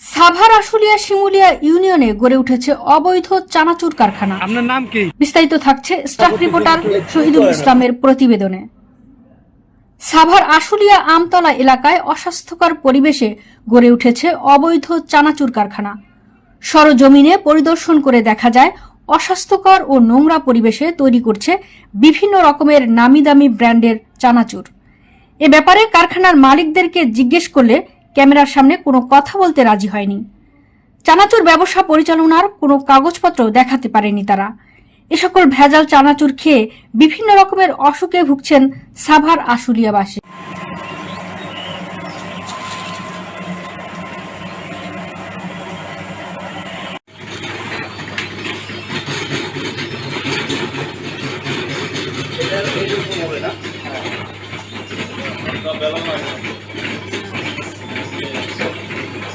সাভার আশুলিয়া শিমুলিয়া ইউনিয়নে গড়ে উঠেছে অবৈধ চানাচুর কারখানা। আপনার নাম কি? বিস্তারিত থাকছে স্টাফ রিপোর্টার শহীদুল ইসলামের প্রতিবেদনে। সাভার আশুলিয়া আমতলা এলাকায় অস্বাস্থ্যকর পরিবেশে গড়ে উঠেছে অবৈধ চানাচুর কারখানা। সরজমিনে পরিদর্শন করে দেখা যায় অস্বাস্থ্যকর ও নোংরা পরিবেশে তৈরি করছে বিভিন্ন রকমের নামি দামি ব্র্যান্ডের চানাচুর। এ ব্যাপারে কারখানার মালিকদেরকে জিজ্ঞেস করলে ক্যামেরার সামনে কোনো কথা বলতে রাজি হয়নি। চানাচুর ব্যবসা পরিচালনার কোনো কাগজপত্র দেখাতে পারেনি তারা। এ সকল ভেজাল চানাচুর খেয়ে বিভিন্ন রকমের অসুখে ভুগছেন সাভার আশুলিয়াবাসী।